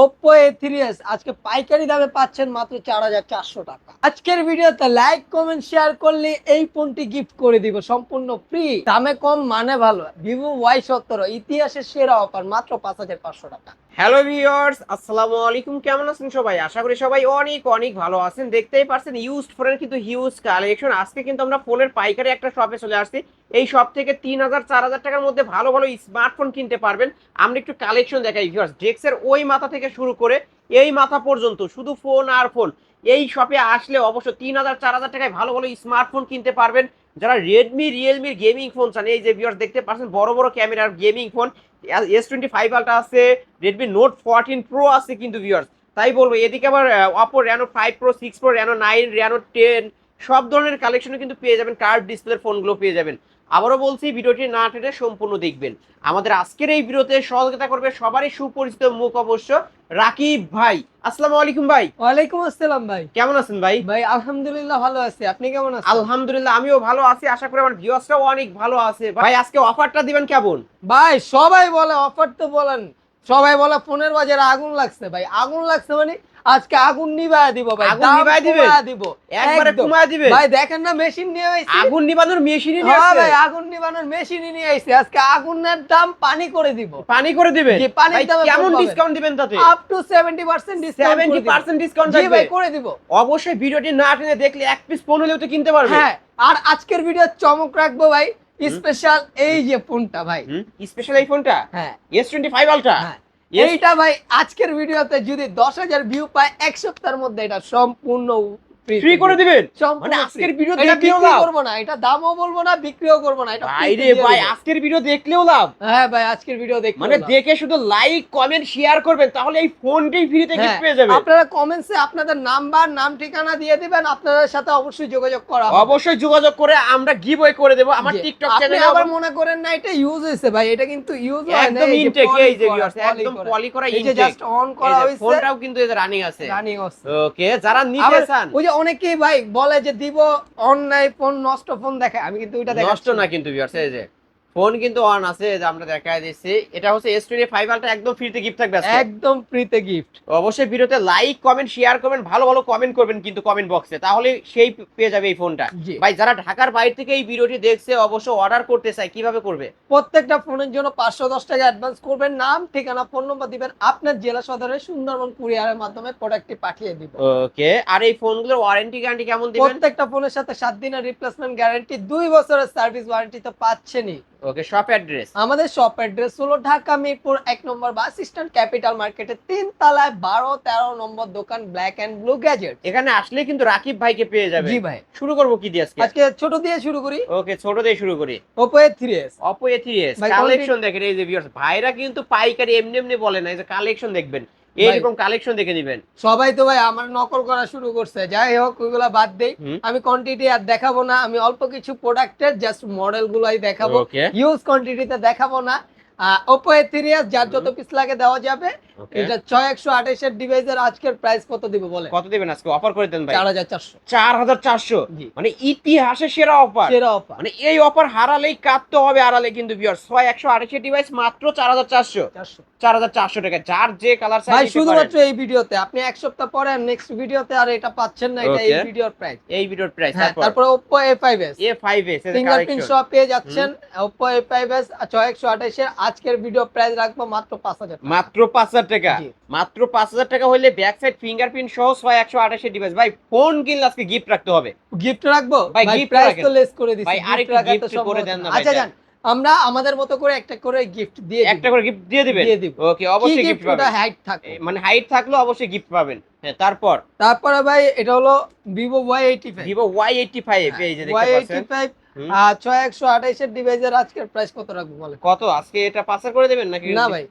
Oppo A three S আজকে পাইকারি দামে পাচ্ছেন মাত্র চার হাজার চারশো টাকা। আজকের ভিডিওতে লাইক কমেন্ট শেয়ার করলে এই ফোনটি গিফট করে দিব, সম্পূর্ণ ফ্রি দামে কম মানে ভালো। ভিভো ওয়াই সতেরো, ইতিহাসের সেরা অফার মাত্র পাঁচ হাজার পাঁচশো টাকা। হ্যালো ভিউয়ার্স আসসালামু আলাইকুম। কেমন আছেন সবাই? আশা করি সবাই অনেক অনেক ভালো আছেন। দেখতেই পারছেন ইউজড ফোনের কিন্তু হিউজ কালেকশন আজকে কিন্তু আমরা ফোনের পাইকারি একটা শপে চলে আসছি। এই শপ থেকে তিন হাজার, চার হাজার টাকার মধ্যে ভালো ভালো স্মার্টফোন কিনতে পারবেন। আমরা একটু কালেকশন দেখাই ভিউয়ার্স ডেক্সের ওই মাথা থেকে শুরু করে এই মাথা পর্যন্ত, শুধু ফোন আর ফোন এই শপে আসলে অবশ্য তিন হাজার, চার হাজার টাকায় ভালো ভালো স্মার্টফোন কিনতে পারবেন। যারা রেডমি রিয়েলমির গেমিং ফোন চান, এই যে ভিউয়ার্স দেখতে পাচ্ছেন, বড় বড় ক্যামেরার gaming phone S twenty five ultra আছে রেডমি নোট ফোরটিন প্রো আছে কিন্তু ভিউয়ার্স তাই বলব, এদিকে আবার Oppo Reno five pro six pro Reno nine Reno ten সব ধরনের কালেকশনও কিন্তু পেয়ে যাবেন কার্ড ডিসপ্লের ফোনগুলো পেয়ে যাবেন। আবারও বলছি ভিডিওটি না টেনে সম্পূর্ণ দেখবেন। আমাদের আজকের এই ভিডিওতে সহযোগিতা করবে সবারই সুপরিচিত মুখ অবশ্য রাকিব ভাই। আসসালামু আলাইকুম ভাই। ওয়ালাইকুম আসসালাম ভাই। কেমন আছেন ভাই? ভাই আলহামদুলিল্লাহ ভালো আছি। আপনি কেমন আছেন? আলহামদুলিল্লাহ আমিও ভালো আছি। আশা করি আমার ভিউয়ার্সরাও অনেক ভালো আছে। ভাই আজকে অফারটা দিবেন কেমন? ভাই সবাই বলে অফার তো বলেন। সবাই বলে ফোনের বাজারে আগুন লাগছে ভাই। আগুন লাগছে মানে আজকে আগুন নিভায় দিব ভাই আগুন নিভায় দিবে? দিব। একবারে। কমায় দিবে? ভাই দেখেন না মেশিন নিয়ে আইছি আগুন নিবানোর মেশিনই নিয়ে হ্যাঁ আসছে? ভাই আগুন নিবানোর মেশিনই নিয়ে আইছি আজকে আগুনের দাম পানি করে দিব। পানি করে দিবেন জি, পানির ভাই, দামে কেমন ডিসকাউন্ট দিবেন তাতে? আপ টু 70% ডিসকাউন্ট 70% ডিসকাউন্ট জি ভাই করে দিব। অবশ্যই ভিডিওটি না টেনে দেখলে এক পিস ফোন হলেও তো কিনতে পারবে। হ্যাঁ আর আজকের ভিডিও চমক রাখব ভাই। স্পেশাল এই যে ফোনটা ভাই। স্পেশাল এই ফোনটা হ্যাঁ। S25 আলট্রা হ্যাঁ। এইটা ভাই আজকের ভিডিওতে যদি দশ হাজার ভিউ পায় এক সপ্তাহের মধ্যে এটা সম্পূর্ণ ফ্রি করে দিবেন? মানে আজকের ভিডিও এটা দেখলেও লাভ। করব না এটা দামও বলব না বিক্রিও করব না এটা ভাই রে ভাই আজকের ভিডিও দেখলেও লাভ। হ্যাঁ ভাই আজকের ভিডিও দেখতে মানে দেখে শুধু লাইক কমেন্ট শেয়ার করবেন তাহলে এই ফোনটাই ফ্রিতে গিফট পেয়ে যাবেন আপনারা কমেন্টসে আপনাদের নাম্বার নাম ঠিকানা দিয়ে দিবেন আপনাদের সাথে অবশ্যই যোগাযোগ করা অবশ্যই যোগাযোগ করে আমরা গিভ করে দেবো আমার টিকটক চ্যানেলে আবার মনে করেন না এটা ইউজ হয়েছে ভাই এটা কিন্তু ইউজ হয় না একদম ইনটেক এই যে poly একদম পলি করা এই যে ইনটেক জাস্ট অন করা হয়েছে। ফোনটাও কিন্তু এই রানিং আছে। রানিং হচ্ছে ওকে যারা নিতে চান। ওই যে অনেকেই ভাই বলে যে দিব, অন্যায় ফোন, নষ্ট ফোন দেখায়। আমি কিন্তু ওইটা নষ্ট না কিন্তু ভিউয়ার্স এই যে। ফোন কিন্তু অন আছে যে আমরা দেখাই দিচ্ছি। এটা হচ্ছে S25 আলট্রা একদম ফ্রিতে গিফট থাকবে একদম ফ্রিতে গিফট অবশ্যই ভিডিওতে লাইক কমেন্ট শেয়ার করবেন ভালো ভালো কমেন্ট করবেন কিন্তু কমেন্ট বক্সে তাহলে সেই পেয়ে যাবে এই ফোনটা ভাই যারা ঢাকার বাইরে থেকে এই ভিডিওটি দেখছে অবশ্য অর্ডার করতে চায় কীভাবে করবে? প্রত্যেকটা ফোনের জন্য পাঁচশো দশ টাকা অ্যাডভান্স করবেন। নাম ঠিকানা ফোন নম্বর দিবেন। আপনার জেলা সদরে সুন্দরবন কুরিয়ারের মাধ্যমে প্রোডাক্টটি পাঠিয়ে দিব। ওকে আর এই ফোনগুলোর ওয়ারেন্টি গ্যারান্টি কেমন দিবেন? প্রত্যেকটা ফোনের সাথে সাত দিনের রিপ্লেসমেন্ট গ্যারান্টি দুই বছরের সার্ভিস ওয়ারেন্টি তো পাচ্ছেনই। ওকে শপ অ্যাড্রেস আমাদের শপ অ্যাড্রেস হলো ঢাকা মিরপুর এক নম্বর বাস স্ট্যান্ড ক্যাপিটাল মার্কেটের তিন তলায় বারো তেরো নম্বর দোকান ব্ল্যাক অ্যান্ড ব্লু গ্যাজেট এখানে আসলে কিন্তু রাকিব ভাইকে পেয়ে যাবে। জি ভাই। শুরু করব কি দিয়ে আজকে? ছোট দিয়ে শুরু করি। ওকে ছোট দিয়ে শুরু করি। Oppo A three S Oppo A three S collection দেখেন এই যে ভিউয়ার্স ভাইরা কিন্তু পাইকারি এমনি এমনি বলে না এই যে কালেকশন দেখবেন। এইরকম কালেকশন দেখে নিবেন। সবাই তো ভাই আমার নকল করা শুরু করছে। যাই হোক ওইগুলা বাদ দেই। আমি কোয়ান্টিটি আর দেখাবো না। আমি অল্প কিছু প্রোডাক্টের জাস্ট মডেল গুলাই দেখাবো। ইউজ কোয়ান্টিটিতে দেখাবো না। ওপো এ থ্রি এস যার যত পিস লাগে দেওয়া যাবে। এটা ছয় একশো আঠাশের ডিভাইসের আজকের প্রাইস কত দিব বলে কত দিবেন আজকে? অফার করে দেন ভাই। চার হাজার চারশো। চার হাজার চারশো মানে ইতিহাসে সেরা অফার সেরা অফার মানে এই অফার হারালেই কাটতে হবে হারালে কিন্তু বিয়ার ছয় একশো আঠাশি ডিভাইস মাত্র চার হাজার চারশো। চার হাজার চারশো টাকা। যার যে কালার ভাই শুধুমাত্র এই ভিডিওতে। আপনি এক সপ্তাহ পরে নেক্সট ভিডিওতে আর এটা পাচ্ছেন না এটা এই ভিডিওর প্রাইস এই ভিডিওর প্রাইস হ্যাঁ তারপর? তারপরে Oppo A five S A five S fingerprint সহ পেয়ে যাচ্ছেন ওপো এ ফাইভ এস ছয় একশো আঠাশের আজকের ভিডিও প্রাইস রাখব মাত্র পাঁচ হাজার টাকা। মাত্র পাঁচ হাজার টাকা? মাত্র পাঁচ হাজার টাকা হলে ব্যাক সাইড ফিঙ্গারপ্রিন্ট সহ ছয় একশো আঠাশি ডিভাইস ভাই ফোন কিনলে আজকে গিফট রাখতে হবে। গিফট রাখব? ভাই, গিফট প্রাইস তো লেস করে দিচ্ছি ভাই, আরেকটা সম্ভব করে দেন। আচ্ছা দেন। আমরা আমাদের মতো করে একটা করে গিফট দিয়ে একটা করে গিফট দিয়ে দিবেন? দিয়ে দিব। ওকে অবশ্যই গিফট পাবেন। হাইট থাকে মানে হাইট থাকলেও অবশ্যই গিফট পাবেন। হ্যাঁ তারপর? তারপরে ভাই এটা হলো ভিভো ওয়াই এইটটি ফাইভ এই যে দেখতে পাচ্ছেন। ফাইভ হুম। ছয় একশো আঠাশের ডিভাইসের আজকের প্রাইস কত রাখব বলে কত? আজকে এটা পাঁচার করে দেবেন নাকি? না ভাই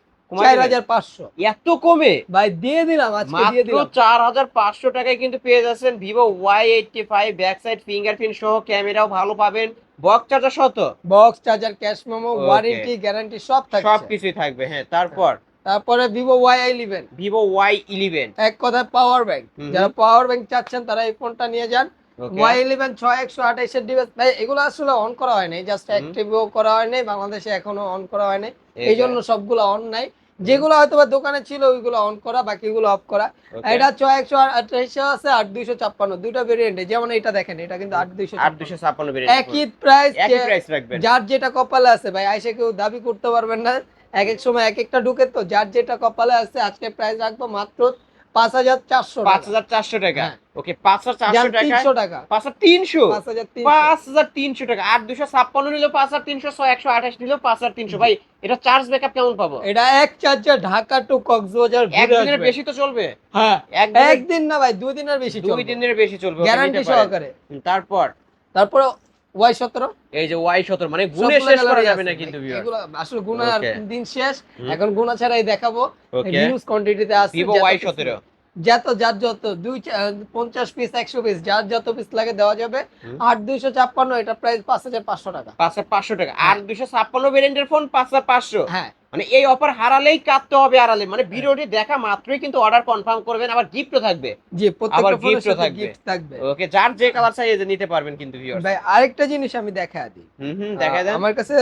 এত কমে? ভাই দিয়ে দিলাম আজকে দিয়ে দিলাম। চার হাজার পাঁচশো টাকায় কিন্তু পেয়ে যাচ্ছেন Vivo Y eighty five back side fingerprint সহ ক্যামেরাও ভালো পাবেন। বক্স চার্জার শত box charger cash memo warranty guarantee সব থাকছে। সব কিছুই থাকবে হ্যাঁ তারপর? তারপরে Vivo Y eleven Vivo Y eleven এক কথায় পাওয়ার ব্যাংক। যারা পাওয়ার ব্যাংক চাচ্ছেন তারা এই ফোনটা নিয়ে যান। ওয়াই ইলেভেন ছয় একশো আঠাইশের ডিভাইস ভাই এগুলো আসলে অন করা হয়নি জাস্ট। অ্যাক্টিভও করা হয়নি বাংলাদেশে এখনও অন করা হয়নি এই জন্য সবগুলো অন নাই। যেগুলো হয়তো বা দোকানে ছিল ওইগুলো অন করা বাকিগুলো অফ করা। এটা ছয় একশো আঠাইশো আছে আট দুইশো ছাপ্পান্ন। দুইটা ভেরিয়েন্টে যেমন এটা দেখেন এটা কিন্তু আট দুইশো আট দুইশো ছাপ্পান্ন একই প্রাইস যার যেটা কপালে আছে ভাই আইসে কেউ দাবি করতে পারবেন না। এক এক সময় এক একটা ঢুকে তো যার যেটা কপালে আছে আজকে প্রাইস রাখব মাত্র পাঁচ হাজার চারশো পাঁচ হাজার চারশো টাকা। হ্যাঁ। ওকে পাঁচ হাজার চারশো টাকা টাকা। পাঁচ হাজার তিনশো? পাঁচ হাজার তিনশো। টাকা। আট দুশো ছাপ্পান্ন নিল পাঁচ হাজার তিনশো ছয় একশো আঠাশ নিল পাঁচ হাজার তিনশো। ভাই এটা চার্জ ব্যাকআপ কেমন পাবো? এটা এক চার্জার ঢাকা টু কক্সবাজার ঘুরে একদিনের বেশি তো চলবে? হ্যাঁ। একদিন না ভাই দুই দিনের বেশি দুই দিনের বেশি চলবে গ্যারান্টি সহকারে। তারপর? তারপরে ওয়াই সতেরো? এই যে ওয়াই সতেরো মানে গুণে শেষ করা যাবে না কিন্তু আসলে গুণা দিন শেষ। এখন গুণা ছাড়াই দেখাবো। নিউজ কোয়ান্টিটিতে আছে ভিভো ওয়াই সতেরো। যত যার যত দুই পঞ্চাশ পিস একশো পিস যার যত পিস লাগে দেওয়া যাবে। আট দুইশো ছাপ্পান্ন এটা প্রাইস পাঁচ হাজার পাঁচশো টাকা। পাঁচ হাজার পাঁচশো টাকা। আট দুইশো ছাপ্পান্ন ভেরিয়েন্টের ফোন পাঁচ হাজার পাঁচশো। হ্যাঁ। মানে এই অফার হারালেই কাটতে হবে আড়ালে। মানে ভিডিওটি দেখা মাত্রই কিন্তু অর্ডার কনফার্ম করবেন আবার গিফটও থাকবে। জি আবার প্রত্যেকটা ফোনের gift ও সাথে থাকবে। গিফট থাকবে। ওকে যার যে কালার চাই নিতে পারবেন কিন্তু ভিউয়ার্স ভাই আরেকটা জিনিস আমি দেখা দিই। হুম হুম দেখা দেন আমার কাছে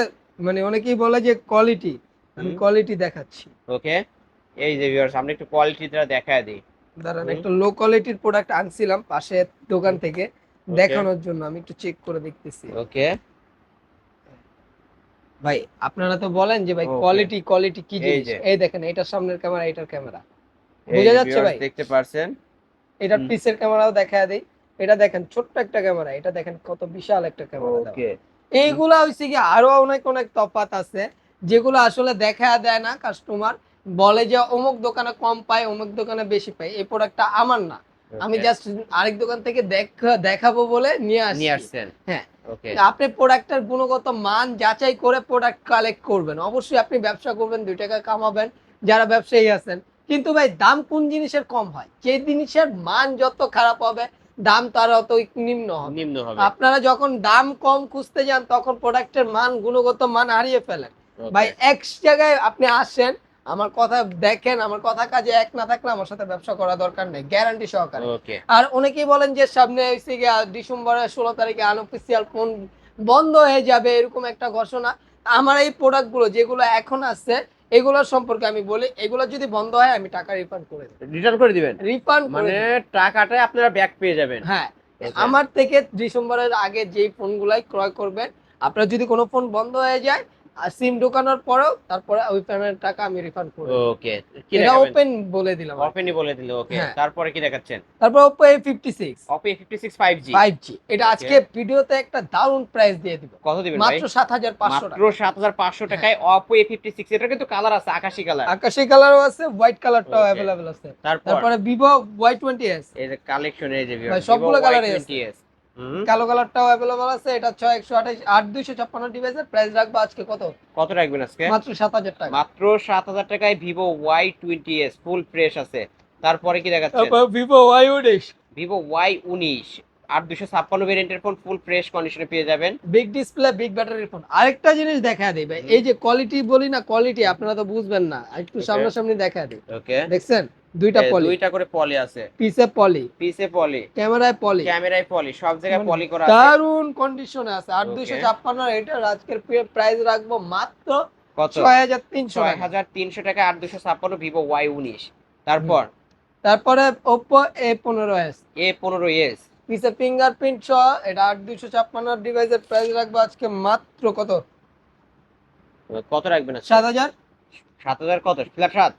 মানে অনেকেই বলে যে কোয়ালিটি আমি কোয়ালিটি দেখাচ্ছি। ওকে এই যে ভিউয়ার্স আমরা একটু কোয়ালিটিটা দেখায় দিই। দাঁড়ান। একটা লো কোয়ালিটির প্রোডাক্ট আনছিলাম পাশে দোকান থেকে দেখানোর জন্য আমি একটু চেক করে দেখতেছি। ওকে ভাই আপনারা তো বলেন যে ভাই কোয়ালিটি কোয়ালিটি কি জিনিস। এই দেখেন এটার সামনের ক্যামেরা এটার ক্যামেরা বোঝা যাচ্ছে ভাই? দেখতে পারছেন? এটার হুম। পিসের ক্যামেরাও দেখা দেই। এটা দেখেন ছোট্ট একটা ক্যামেরা এটা দেখেন কত বিশাল একটা ক্যামেরা ওকে এইগুলা হইছে কি আরও অনেক অনেক তফাৎ আছে যেগুলো আসলে দেখা দেয় না কাস্টমার বলে যে অমুক দোকানে কম পায় অমুক দোকানে বেশি পায় এই প্রোডাক্টটা আমার না। আমি জাস্ট আরেক দোকান থেকে দেখ- দেখাবো বলে নিয়ে আসি নিয়ে হ্যাঁ। আপনি প্রোডাক্টের গুণগত মান যাচাই করে প্রোডাক্ট কালেক্ট করবেন। অবশ্যই আপনি ব্যবসা করবেন দুই টাকা কামাবেন যারা ব্যবসায়ী আছেন। কিন্তু ভাই দাম কোন জিনিসের কম হয়? যে জিনিসের মান যত খারাপ হবে দাম তার অত নিম্ন হবে। নিম্ন হবে। আপনারা যখন দাম কম খুঁজতে যান তখন প্রোডাক্টের মান গুণগত মান হারিয়ে ফেলেন। ভাই এক জায়গায় আপনি আসেন আমার কথা দেখেন আমার কথা কাজে এক না থাকলে আমার সাথে ব্যবসা করা দরকার নেই গ্যারান্টি সহকারে। আর অনেকেই বলেন যে সামনে হচ্ছে গিয়া ডিসেম্বরের ষোলো তারিখে আনঅফিসিয়াল ফোন বন্ধ হয়ে যাবে এরকম একটা ঘোষণা। আমার এই প্রোডাক্টগুলো যেগুলো এখন আছে এগুলোর সম্পর্কে আমি বলি এগুলো যদি বন্ধ হয় আমি টাকা রিফান্ড করে দেব। রিটার্ন করে দিবেন? রিফান্ড মানে টাকাটা আপনারা ব্যাক পেয়ে যাবেন। হ্যাঁ আমার থেকে ডিসেম্বরের আগে যেই ফোনগুলাই ক্রয় করবেন আপনার যদি কোনো ফোন বন্ধ হয়ে যায় সিম ঢোকানোর পরেও তারপরে ওই পেমেন্ট টাকা আমি রিফান্ড করে ওকে এটা ওপেন বলে দিলাম ওপেনই বলে দিল ওকে হ্যাঁ। তারপরে কি দেখাচ্ছেন? তারপর fifty six five G five G এটা আজকে ভিডিওতে একটা দারুণ প্রাইস দিয়ে দিব। কত দিবেন ভাই? মাত্র সাত হাজার পাঁচশো মাত্র টাকা সাত হাজার পাঁচশো টাকায় অপো এ ফিফটি সিক্স এটা কিন্তু কালার আছে আকাশি কালার আকাশি কালারও আছে হোয়াইট কালারটাও. অ্যাভেলেবেল আছে। তারপর? টোয়েন্টি এস এই যে কালেকশন এই যে সবগুলো colour ই আছে। কালো কালারটাও অ্যাভেলেবেল আছে এটা ছয় একশো আঠাশ আট দুইশো ছাপ্পান্ন ডিভাইসের প্রাইস রাখব আজকে কত? কত রাখবেন আজকে? মাত্র সাত হাজার টাকা। মাত্র সাত হাজার টাকায় Vivo Y twenty S full fresh আছে। তারপরে কি দেখাচ্ছেন? তারপর ভিভো ওয়াই উনিশ। ভিভো ওয়াই উনিশ আট দুশো ছাপ্পান্ন ভেরিয়েন্টের ফোন ফুল ফ্রেশ কন্ডিশনে পেয়ে যাবেন। Big display big battery phone আরেকটা জিনিস দেখা দিই ভাই এই যে কোয়ালিটি বলি না কোয়ালিটি আপনারা তো বুঝবেন না। একটু Okay. সামনাসামনি দেখা দিই। ওকে দেখছেন? দুইটা পলি। দুইটা করে পলি আছে। পিসে পলি। পিসে পলি। ক্যামেরায় পলি। ক্যামেরায় পলি। সব জায়গায় পলি করা আছে। দারুণ কন্ডিশনে আছে। আট Okay. দুইশো ছাপ্পান্ন এটার আজকের প্রাইস রাখব মাত্র কত? ছয় হাজার তিনশো ছয় হাজার তিনশো টাকা আট দুশো ছাপ্পান্ন ভিভো ওয়াই উনিশ। তারপর? তারপরে এ পনেরো এস পিসে ফিঙ্গারপ্রিন্ট সহ এটা আট দুইশো ছাপ্পান্ন ডিভাইসের প্রাইস রাখব আজকে মাত্র কত? কত রাখবেন আজকে? সাত হাজার কত? ফ্ল্যাট সাত।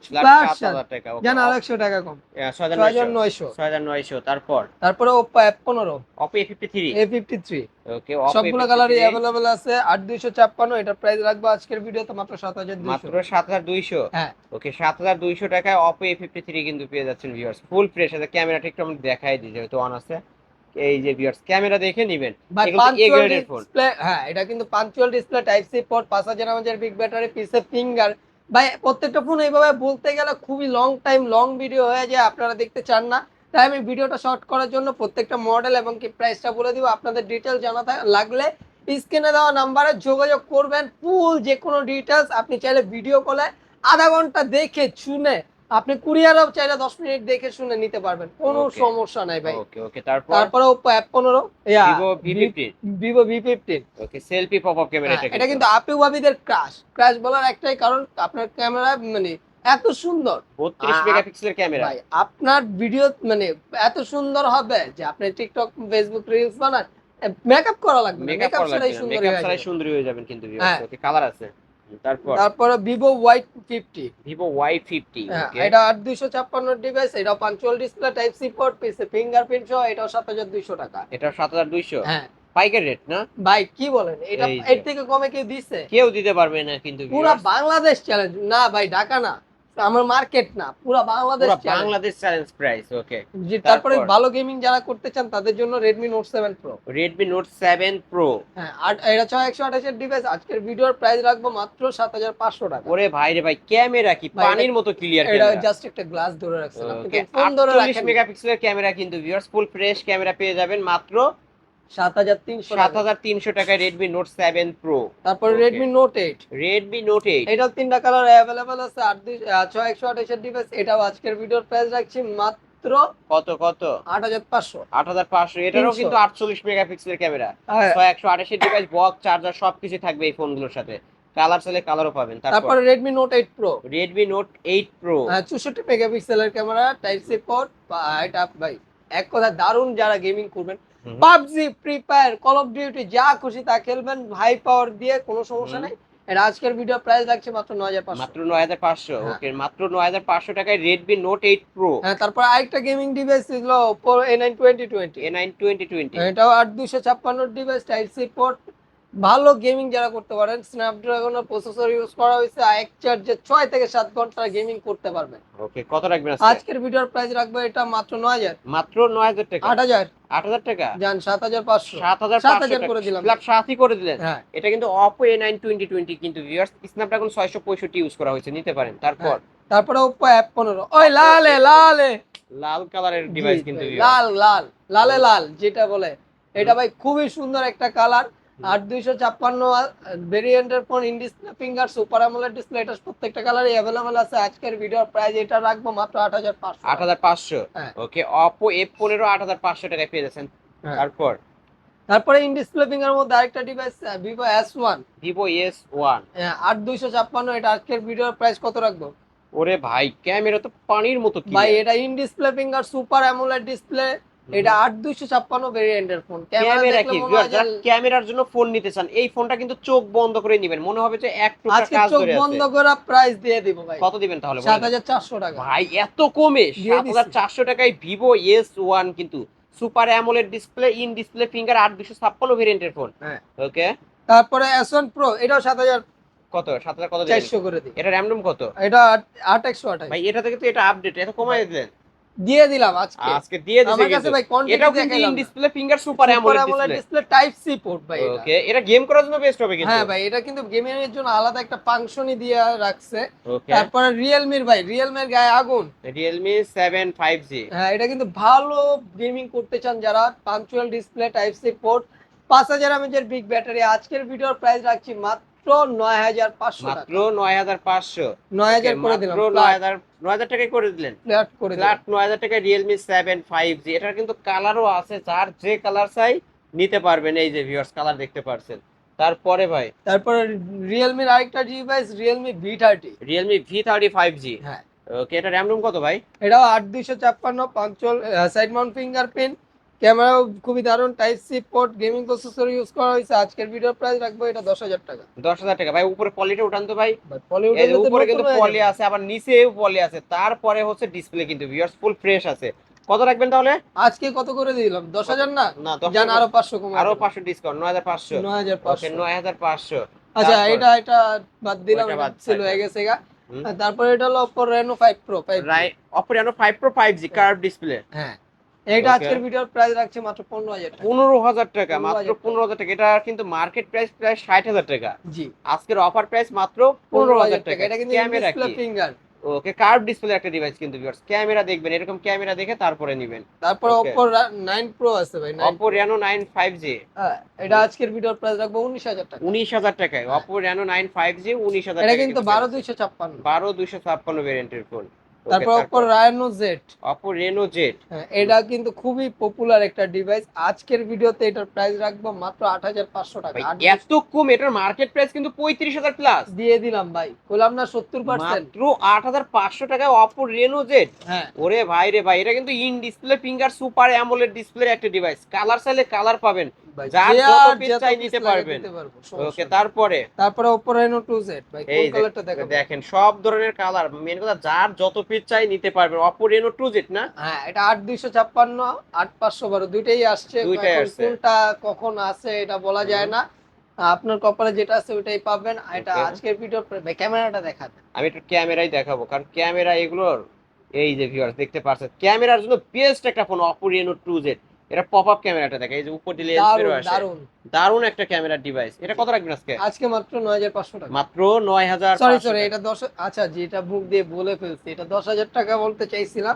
হাজার টাকা. জান আর একশো টাকা কম। ছয় হাজার নয়শো। ছয় হাজার নয়শো তারপর? তারপরে ওপো এফ পনেরো। Oppo A fifty three A fifty three okay সবগুলো কালারই অ্যাভেলেবেল আছে। আট দুইশো ছাপ্পান্ন এটার প্রাইস রাখব আজকের ভিডিওতে মাত্র সাত হাজার মাত্র সাত হাজার দুইশো? হ্যাঁ। ওকে সাত হাজার দুইশো টাকায় অপো এ ফিফটি থ্রি কিন্তু পেয়ে যাচ্ছেন ভিউয়ার্স ফুল ফ্রেশ আছে ক্যামেরাটা একটু আমি দেখাই দিই যেহেতু অন আছে। এই যে ভিউয়ার্স ক্যামেরা দেখে নিবেন। ডিসপ্লে হ্যাঁ এটা কিন্তু পাঞ্চুয়াল ডিসপ্লে টাইপ সি পোর্ট পাঁচ হাজার আমাদের বিগ ব্যাটারি পিসে ফিঙ্গার ভাই, প্রত্যেকটা ফোন এইভাবে বলতে গেলে খুবই লং টাইম লং ভিডিও হয়ে যায়, আপনারা দেখতে চান না। তাই আমি ভিডিওটা শর্ট করার জন্য প্রত্যেকটা মডেল এবং কি প্রাইসটা বলে দিব, আপনাদের ডিটেল জানা লাগলে স্ক্রিনে দেওয়া নাম্বারে যোগাযোগ করবেন ফুল যে কোনো ডিটেলস আপনি চাইলে ভিডিও কলে আধা ঘণ্টা দেখে, শুনে আপনি কুরিয়ারও চাইলে দশ মিনিট দেখে শুনে নিতে পারবেন। কোনো সমস্যা নাই ভাই। ওকে ওকে তারপর? তারপরে পনেরো। Vivo V fifty Vivo V fifteen okay selfie pop up camera হ্যাঁ, এটা কিন্তু। আপু ভাবিদের ক্রাশ ক্রাশ বলার একটাই কারণ আপনার ক্যামেরা মানে এত সুন্দর। বত্রিশ আ- মেগাপিক্সেলের ক্যামেরা ভাই আপনার ভিডিও মানে এত সুন্দর হবে যে আপনি টিকটক ফেসবুক রিলস বানান মেকআপ করা লাগবে মেকআপ ছাড়াই সুন্দর মেকআপ হয়ে ছাড়াই। সুন্দরী হয়ে যাবেন কিন্তু হ্যাঁ। ওকে কালার আছে। হুম, তারপর? তারপরে Vivo Y fifty Vivo Y fifty এটা আট দুইশো ছাপ্পান্ন ডিভাইস এটা পাঞ্চুয়াল ডিসপ্লে টাইপ সি পোর্ট পিসে ফিঙ্গারপ্রিন্ট সহ এটাও সাত হাজার দুইশো টাকা। এটা সাত হাজার দুইশো? হ্যাঁ। পাইকারি রেট না? ভাই কি বলেন? এটা এর থেকে কমে কেউ দিচ্ছে কেউ দিতে পারবে না কিন্তু পুরো বাংলাদেশ চ্যালেঞ্জ না ভাই ঢাকা না। আমার মার্কেট না পুরা Bangladesh Bangladesh challenge price okay যে তারপরে ভালো গেমিং যারা করতে চান তাদের জন্য Redmi note seven pro Redmi note seven pro হ্যাঁ আর এটা ছয় একশো আঠাশের ডিভাইস আজকের ভিডিওর প্রাইস রাখব মাত্র সাত হাজার পাঁচশো টাকা। ওরে ভাই রে ভাই ক্যামেরা কি? পানির মতো ক্লিয়ার এটা জাস্ট একটা গ্লাস ধরে রাখছেন আপনি ফোন ধরে রাখেন মেগাপিক্সেলের ক্যামেরা কিন্তু ভিউয়ার্স ফুল ফ্রেশ ক্যামেরা পেয়ে যাবেন মাত্র সাত হাজার তিনশো সাত হাজার তিনশো টাকায় তারপরে তিনটা কালার আছে ডিভাইস এটাও আজকের ভিডিওর প্রাইস রাখছি মাত্র কত কত? আট হাজার পাঁচশো। আট হাজার পাঁচশো। এটারও 300 কিন্তু আটচল্লিশ মেগাপিক্সেলের ক্যামেরা হ্যাঁ, ডিভাইস বক্স চার্জার সবকিছু থাকবে এই ফোনগুলোর সাথে। কালার চাইলে কালারও পাবেন তারপর। তারপরে Redmi note eight pro Redmi note eight pro চৌষট্টি মেগাপিক্সেলের ক্যামেরা টাইপ সি পোর্ট এটা ভাই এক কথা দারুণ যারা গেমিং করবেন। PUBG free fire call of duty যা খুশি তা খেলবেন হাই পাওয়ার দিয়ে কোনো সমস্যা নেই। আজকের ভিডিও প্রাইস লাগছে মাত্র নয় হাজার পাঁচশো। মাত্র নয় হাজার পাঁচশো হ্যাঁ। ওকে মাত্র নয় হাজার পাঁচশো টাকায় রেডমি নোট এইট প্রো হ্যাঁ তারপর আরেকটা গেমিং ডিভাইস ছিল Oppo A nine twenty twenty A nine twenty twenty এটাও আট দুশো ছাপ্পান্ন ডিভাইস টাইপ সি পোর্ট ভালো গেমিং যারা করতে পারেন স্ন্যাপড্রাগনের প্রসেসর ইউজ করা হয়েছে এক চার্জে ছয় থেকে সাত ঘণ্টা গেমিং করতে পারবেন ওকে কত রাখবেন আজকের ভিডিওর প্রাইস রাখব এটা মাত্র নয় হাজার। মাত্র নয় হাজার টাকা? আট হাজার। আট হাজার টাকা? যান সাত হাজার পাঁচশো। সাত হাজার সাত হাজার করে দিলাম। লাখ সাতই করে দিলেন। হ্যাঁ। এটা কিন্তু Oppo A nine twenty twenty কিন্তু ভিউয়ার্স স্ন্যাপড্রাগন ছয়শো পঁয়ষট্টি ইউজ করা হয়েছে নিতে পারেন। তারপর? তারপরে ওপো অ্যাপ পনেরো। ওই লালে লালে। লাল কালারের ডিভাইস কিন্তু। লাল লাল লালে লাল যেটা বলে। এটা ভাই খুবই সুন্দর একটা কালার আট দুইশো ছাপ্পান্ন ভেরিয়েন্টের phone in display finger super আমলের ডিসপ্লে এটা প্রত্যেকটা কালারই অ্যাভেলেবল আছে। আজকের ভিডিওর প্রাইস এটা রাখব মাত্র আট হাজার পাঁচশো। আট হাজার পাঁচশো। ওকে অপো এফ পনেরো আট হাজার পাঁচশো টাকায় পেয়ে যাচ্ছেন। হ্যাঁ। তারপর? তারপরে ইন ডিসপ্লে ফিঙ্গার মধ্যে আরেকটা device Vivo S one Vivo S one আট দুইশো ছাপ্পান্ন এটা আজকের ভিডিওর প্রাইস কত রাখব? ওরে ভাই ক্যামেরা তো পানির মতো। ভাই এটা in display finger super AMOLED display এটা আট দুইশো ছাপ্পান্ন ভেরিয়েন্টের ফোন ক্যামেরা কি? ক্যামেরার জন্য ফোন নিতে চান এই ফোনটা কিন্তু চোখ বন্ধ করে নিবেন। মনে হবে যে এক আজকে চোখ বন্ধ করা প্রাইস দিয়ে দিব ভাই। কত দিবেন তাহলে সাত হাজার চারশো টাকা। ভাই এত কমে? সাত হাজার চারশো টাকায় ভিভো এস ওয়ান কিন্তু super AMOLED display in display finger আট দুশো ছাপ্পান্ন ভেরিয়েন্টের ফোন। ওকে তারপরে এস ওয়ান প্রো এটাও সাত হাজার কত? সাত হাজার কত চারশো করে দিই। এটা র্যাম রোম কত? এটা আট একশো আঠাশ। ভাই এটা থেকে তো এটা আপডেট এটা কমাই দিলেন। দিয়ে দিলাম আজকে। আজকে দিয়ে দিয়েছে আমার কাছে ভাই এটাও কিন্তু in display finger super AMOLED display type C port ভাই ওকে এটা গেম করার জন্য বেস্ট হবে কিন্তু। হ্যাঁ ভাই এটা কিন্তু গেমিং এর জন্য আলাদা একটা ফাংশনই দিয়ে রাখছে। তারপরে রিয়েলমির ভাই রিয়েলমির গায়ে আগুন। রিয়েলমি সেভেন ফাইভ জি হ্যাঁ এটা কিন্তু ভালো গেমিং করতে চান যারা punctual display type C port পাঁচ হাজার এমএজের বিগ ব্যাটারি আজকের ভিডিওর প্রাইস রাখছি মাত্র নয় হাজার পাঁচশো মাত্র নয় হাজার পাঁচশো। নয় হাজার করে দিলাম নয় হাজার নয় হাজার টাকায় করে দিলেন। ফ্ল্যাট করে দিলাম। ফ্ল্যাট নয় হাজার টাকায় রিয়েলমি সেভেন ফাইভ জি এটার কিন্তু কালারও আছে যার যে কালার চাই নিতে পারবেন। এই যে ভিউয়ার্স কালার দেখতে পারছেন। তারপরে ভাই? তারপরে রিয়েলমির আরেকটা device Realme V thirty Realme V thirty five G হ্যাঁ। ওকে এটা র্যাম রুম কত ভাই? এটাও আট দুইশো ছাপ্পান্ন পাঞ্চল সাইড মাউন্ট ফিঙ্গারপ্রিন্ট ক্যামেরাও খুবই দারুণ type C port gaming processor use করা হয়েছে। আজকের ভিডিওর প্রাইস রাখব এটা দশ হাজার টাকা। দশ হাজার টাকা। ভাই উপরে পলিটা উঠান তো ভাই। উপরে কিন্তু পলি আছে আবার নিচেও পলি আছে। তারপরে হচ্ছে ডিসপ্লে কিন্তু ভিউয়ার্স ফুল ফ্রেশ আছে। কত রাখবেন তাহলে? আজকে কত করে দিলাম? দশ হাজার না? না জান আরও পাঁচশো কম আরও পাঁচশো ডিসকাউন্ট নয় হাজার পাঁচশো। নয় হাজার ওকে পাঁচশো। নয় হাজার পাঁচশো। আচ্ছা এটা এটা বাদ দিলাম ছিল হয়ে গেছে গা। তারপরে এটা হলো Oppo Reno 5 Pro 5 রাই Oppo Reno five pro five G curve display হ্যাঁ। Okay. আজকের ভিডিওর প্রাইস রাখছে মাত্র পনেরো হাজার টাকা। পনেরো হাজার টাকা 15,000 মাত্র টাকা। পনেরো হাজার টাকা। এটা কিন্তু মার্কেট প্রাইস প্রায় ষাট হাজার টাকা। জি। আজকের অফার প্রাইস মাত্র পনেরো পনেরো হাজার হাজার টাকা। টাকা। এটা কিন্তু camera finger okay curve display একটা ডিভাইস কিন্তু ভিউয়ার্স ক্যামেরা দেখবেন এরকম ক্যামেরা দেখে তারপরে নেবেন। তারপর. Oppo 9 Pro আছে ভাই 9 রেনো নাইন ফাইভ জি হ্যাঁ, এটা আজকের ভিডিওর প্রাইস রাখব উনিশ হাজার টাকা। উনিশ হাজার টাকায়। Oppo Reno nine five G উনিশ হাজার এটা কিন্তু বারো দুইশো ছাপ্পান্ন। বারো দুইশো ছাপ্পান্ন ভ্যারিয়েন্টের ফোন তারপর হ্যাঁ এটা কিন্তু খুবই পপুলার একটা ডিভাইস আজকের ভিডিওতে এটার প্রাইস রাখব মাত্র আট হাজার পাঁচশো টাকা। এত কম এটার মার্কেট প্রাইস কিন্তু পঁয়ত্রিশ হাজার প্লাস দিয়ে দিলাম ভাই বললাম না মাত্র টাকায় হ্যাঁ। ওরে ভাই রে ভাই এটা কিন্তু in display finger super AMOLED display একটা ডিভাইস কালার চাইলে কালার পাবেন। যার যত আর চাই নিতে পারবেন। দিতে পারব, সমস্যা ওকে তারপরে? তারপরে Oppo Reno 2Z ভাই কোন এই যে কালারটা দেখো দেখেন সব ধরনের কালার মেন কথা যার যত পিস চাই নিতে পারবেন অপো রেনো টু জেড না? হ্যাঁ এটা আট দুইশো ছাপ্পান্ন আট পাঁচশো বারো দুইটাই আসছে। কোনটা কখন আসে এটা বলা যায় না। আপনার কপালে যেটা আছে ওইটাই পাবেন। এটা আজকের ভিডিও ক্যামেরাটা দেখাতে আমি একটু ক্যামেরাই দেখাবো কারণ ক্যামেরা এগুলোর এই যে ভিউয়ার্স দেখতে পাচ্ছেন। ক্যামেরার জন্য বেস্ট একটা phone Oppo Reno two Z এটা পপ আপ ক্যামেরাটা দেখে এই যে উপর দিলে লেন্স বের দারুণ আসে। দারুণ একটা ক্যামেরা ডিভাইস এটা কত রাখবেন আজকে? আজকে মাত্র নয় হাজার পাঁচশো টাকা। মাত্র নয় হাজার সরি সরি এটা দশ আচ্ছা যেটা মুখ দিয়ে বলে ফেলছি এটা দশ হাজার টাকা বলতে চাইছিলাম।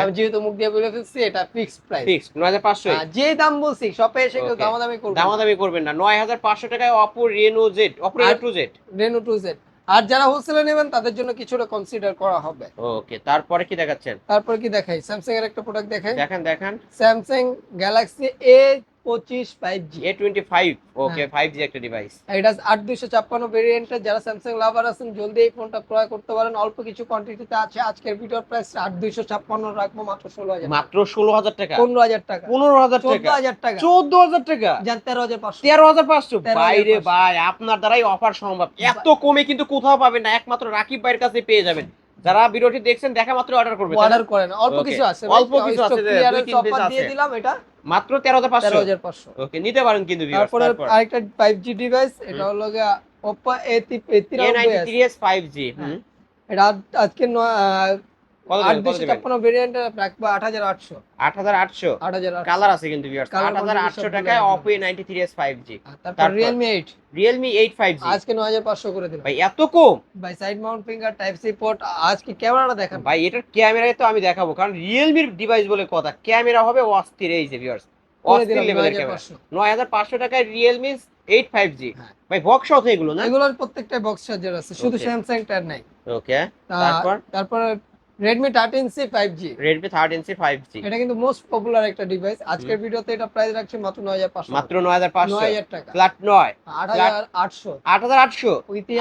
আমি যেহেতু মুখ দিয়ে বলে ফেলছি এটা ফিক্সড প্রাইস ফিক্স নয় হাজার পাঁচশো যে দাম বলছি শপে এসে কেউ. দামাদামি করবে দামাদামি করবেন না। নয় হাজার পাঁচশো টাকায় অপো রেনো জেড আর- two Z Reno two Z আর যারা হোলসেলে নেবেন তাদের জন্য কিছুটা কনসিডার করা হবে। ওকে তারপরে কি দেখাচ্ছেন? তারপরে কি দেখাই? স্যামসাং এর একটা প্রোডাক্ট দেখাই। দেখেন দেখেন। স্যামসাং গ্যালাক্সি এ পঁচিশ five G A twenty five okay. Five G একটা ডিভাইস এটা আট দুইশো ছাপ্পান্ন ভেরিয়েন্টের যারা স্যামসাং লাভার আছেন জলদি এই ফোনটা ক্রয় করতে পারেন। অল্প কিছু কোয়ান্টিটিতে আছে। আজকের ভিডিওর প্রাইস আট দুইশো ছাপ্পান্ন রাখব মাত্র ষোলো হাজার মাত্র ষোলো হাজার টাকা? পনেরো হাজার টাকা। পনেরো হাজার চোদ্দ টাকা হাজার টাকা। চোদ্দ হাজার টাকা? যান তেরো হাজার পাঁচশো। তেরো হাজার পাঁচশো? বাইরে ভাই আপনার দ্বারাই অফার সম্ভব। এত কমে কিন্তু কোথাও পাবেন না। একমাত্র রাকিব ভাইয়ের কাছে পেয়ে যাবেন। যারা ভিডিওটি দেখছেন দেখা মাত্র অর্ডার করবেন অর্ডার করেন অল্প কিছু আছে। অল্প কিছু আছে দিয়ে দিলাম এটা। মাত্র তেরো হাজার তেরো পাঁচশো হাজার পাঁচশো। ওকে নিতে পারেন কিন্তু তারপরে আরেকটা ফাইভ জি ডিভাইস এটা হলো গিয়ে Oppo এ এ তিরানব্বই থ্রি এস ফাইভ জি হ্যাঁ। এটা আজ- আজকে কালার আছে কিন্তু টাকায়। Oppo ninety three S five G? Realme eight Realme eight five G আজকে নয় হাজার পাঁচশো করে দিলাম ভাই এত কম? ভাই side mount finger type C port আজকে ক্যামেরাটা দেখান। ভাই এটার ক্যামেরায় তো আমি দেখাবো কারণ রিয়েলমির ডিভাইস বলে কথা। ক্যামেরা হবে অস্থির এই যে ভিউয়ার্স অস্থির নয় লেভেলের হাজার ক্যামেরা। পাঁচশো। নয় হাজার পাঁচশো টাকায় রিয়েলমি এইট ফাইভ জি। ভাই বক্স হতো এগুলো না? এগুলোর প্রত্যেকটা বক্স চার্জার আছে শুধু. স্যামসাং টার নাই। ওকে তারপর? তারপর Redmi 13C 5G Redmi 13C 5G এটা কিন্তু মোস্ট পপুলার একটা ডিভাইস আজকের ভিডিওতে এটা প্রাইস রাখছি মাত্র 9500 মাত্র 9500 9000 টাকা। ফ্ল্যাট 9 8800 8800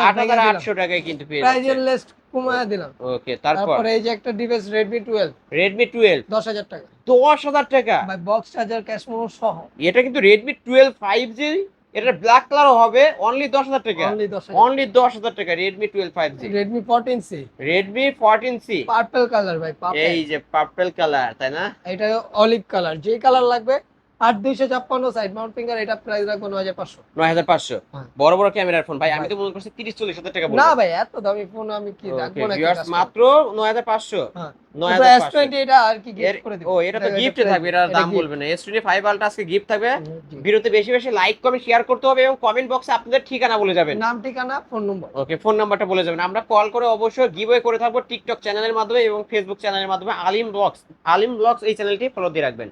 8800 টাকায় কিন্তু পেয়ে প্রাইজের লিস্ট কমায় দিলাম। ওকে তারপর? এই যে একটা ডিভাইস Redmi 12 Redmi 12 10000 টাকা। 10000 টাকা। ভাই বক্স চার্জার ক্যাশ মোড সহ। এটা কিন্তু Redmi 12 5G এটার ব্ল্যাক কালার হবে অনলি 10000 টাকা। অনলি 10000 টাকা। Redmi twelve five Redmi 12 5G C Redmi Redmi C purple colour ভাই এই যে পার্পল কালার তাই না? এটা অলিভ কালার যে কালার লাগবে আট দুইশো ছাপ্পান্ন সাইড মাউন্ট ফিঙ্গার এটা প্রাইস রাখব নয় হাজার পাঁচশো। নয় হাজার পাঁচশো। হ্যাঁ। বড় বড় ক্যামেরার ফোন ভাই আমি তো মনে করছি তিরিশ চল্লিশ হাজার টাকা না ভাই এত দামি ফোন আমি কি রাখব না মাত্র নয় হাজার পাঁচশো। হ্যাঁ। নয় হাজার এস পাঁচশো টোয়েন্টি এটা আর কি গিফট করে দিব? ও এটা তো গিফট থাকবে এটার দাম বলবে না। এস টোয়েন্টি ফাইভ আলটা আজকে গিফট থাকবে। ভিডিওতে বেশি বেশি লাইক কমেন্ট শেয়ার করতে হবে এবং কমেন্ট বক্সে আপনাদের ঠিকানা বলে যাবেন। নাম ঠিকানা ফোন নম্বর ওকে ফোন নাম্বারটা বলে যাবেন। আমরা কল করে অবশ্যই গিভওয়ে করে থাকব টিকটক চ্যানেলের মাধ্যমে এবং ফেসবুক চ্যানেলের মাধ্যমে। আলিম ব্লগস আলিম ব্লগস এই চ্যানেলটি ফলো দিয়ে রাখবেন।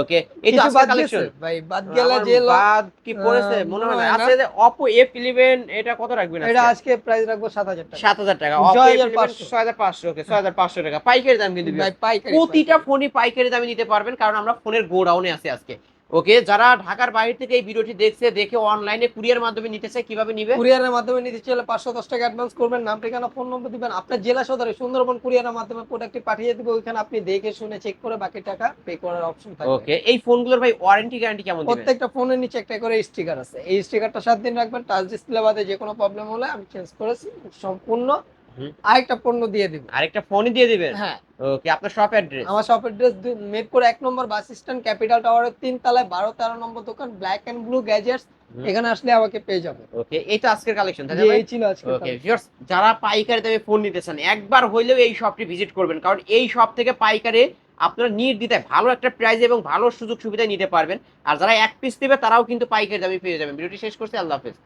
ওকে এই তো কালেকশন গেছে। ভাই বাদ গেলে যে বাদ কি পড়েছে? মনে হয় না। না। আছে যে Oppo F11 এটা কত রাখবেন এটা আজকে প্রাইস রাখব সাত হাজার টাকা। 7000 টাকা। ছয় Oppo হাজার পাঁচশো। 6500 ওকে 6500 টাকা। পাইকারি দাম কিন্তু ভাই পাইকারি প্রতিটা ফোনই পাইকারি দামে নিতে পারবেন কারণ আমরা ফোনের গোডাউনে আছি আজকে। ওকে যারা ঢাকার বাইরে থেকে এই ভিডিওটি দেখছে দেখে অনলাইনে কুরিয়ার মাধ্যমে নিতে চায় কীভাবে নিবে? কুরিয়ারের মাধ্যমে নিতে চাইলে পাঁচশো দশ টাকা অ্যাডভান্স করবেন নাম ঠিকানা ফোন নম্বর দিবেন। আপনার জেলা সদরে সুন্দরবন কুরিয়ারের মাধ্যমে প্রোডাক্টটি পাঠিয়ে দিবে ওইখানে আপনি দেখে শুনে চেক করে বাকি টাকা পে করার অপশন থাকবে। ওকে এই ফোনগুলোর ভাই ওয়ারেন্টি গ্যারান্টি কেমন দিবেন? প্রত্যেকটা ফোনের নিচে একটা করে স্টিকার আছে। এই স্টিকারটা সাত দিন রাখবেন টাচ ডিসপ্লে বাদে যে কোনো প্রবলেম হলে আমি চেঞ্জ করেছি সম্পূর্ণ। আরেকটা পণ্য দিয়ে দিব। আরেকটা ফোনই দিয়ে দিবেন? হ্যাঁ। ওকে আপনার শপ অ্যাড্রেস আমার শপ অ্যাড্রেস মেদপুর এক নম্বর বাস স্ট্যান্ড ক্যাপিটাল টাওয়ারের তিন তলায় বারো তেরো নম্বর দোকান ব্ল্যাক এন্ড ব্লু গ্যাজেটস এখানে আসলে আমাকে পেয়ে যাবে। ওকে তো আজকের কালেকশন তাই এই ছিল আজকে ওকে ভিউয়ার্স যারা পাইকারি দামে ফোন নিতে চান একবার হইলেও এই শপটি ভিজিট করবেন কারণ এই শপ থেকে পাইকারি আপনারা নির্দ্বিধায় ভালো একটা প্রাইস এবং ভালো সুযোগ সুবিধা নিতে পারবেন আর যারা এক পিস নেবে তারাও কিন্তু পাইকারি দামে পেয়ে যাবেন। ভিডিওটি শেষ করছি আল্লাহ হাফেজ।